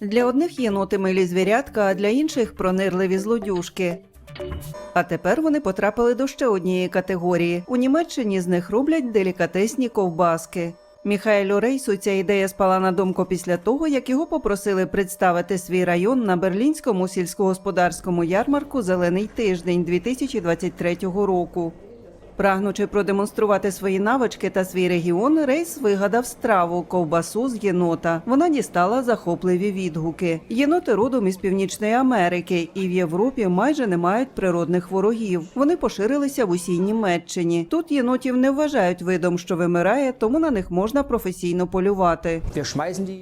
Для одних єноти милі звірятка, а для інших пронирливі злодюжки. А тепер вони потрапили до ще однієї категорії. У Німеччині з них роблять делікатесні ковбаски. Міхаелю Рейсу ця ідея спала на думку після того, як його попросили представити свій район на берлінському сільськогосподарському ярмарку Зелений тиждень 2023 року. Прагнучи продемонструвати свої навички та свій регіон, Рейс вигадав страву ковбасу з єнота. Вона дістала захопливі відгуки. Єноти родом із Північної Америки і в Європі майже не мають природних ворогів. Вони поширилися в усій Німеччині. Тут єнотів не вважають видом, що вимирає, тому на них можна професійно полювати.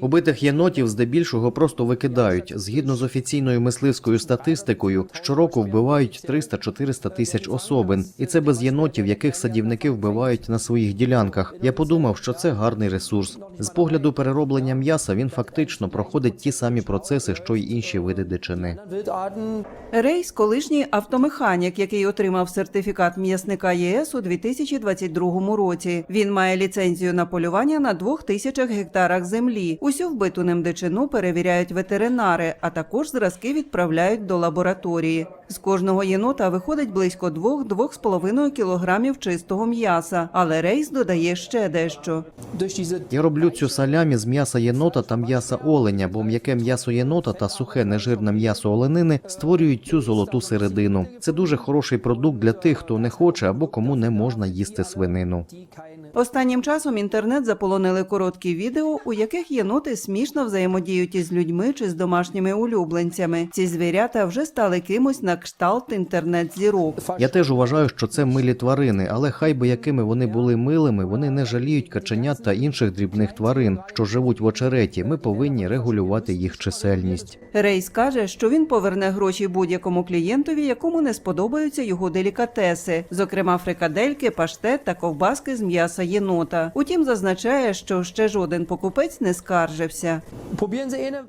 Убитих єнотів здебільшого просто викидають. Згідно з офіційною мисливською статистикою, щороку вбивають 300-400 тисяч особин, і це без єнотів, яких садівники вбивають на своїх ділянках. Я подумав, що це гарний ресурс. З погляду перероблення м'яса він фактично проходить ті самі процеси, що й інші види дичини. Рейс колишній автомеханік, який отримав сертифікат м'ясника ЄС у 2022 році. Він має ліцензію на полювання на двох тисячах гектарах землі. Усю вбиту ним дичину перевіряють ветеринари, а також зразки відправляють до лабораторії. З кожного єнота виходить близько 2-2,5 кілограмів чистого м'яса, але рейс додає ще дещо. Я роблю цю салямі з м'яса єнота та м'яса оленя, бо м'яке м'ясо єнота та сухе нежирне м'ясо оленини створюють цю золоту середину. Це дуже хороший продукт для тих, хто не хоче або кому не можна їсти свинину. Останнім часом інтернет заполонили короткі відео, у яких єноти смішно взаємодіють із людьми чи з домашніми улюбленцями. Ці звірята вже стали кимось на кшталт інтернет-зірок. Я теж вважаю, що це милі тварини, але хай би якими вони були милими, вони не жаліють каченят та інших дрібних тварин, що живуть в очереті. Ми повинні регулювати їх чисельність. Рейс каже, що він поверне гроші будь-якому клієнтові, якому не сподобаються його делікатеси, зокрема фрикадельки, паштет та ковбаски з м'яса єнота. Утім, зазначає, що ще жоден покупець не скаржився.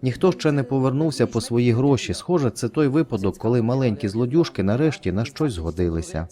Ніхто ще не повернувся по свої гроші. Схоже, це той випадок, коли маленькі злодюжки нарешті на щось згодилися.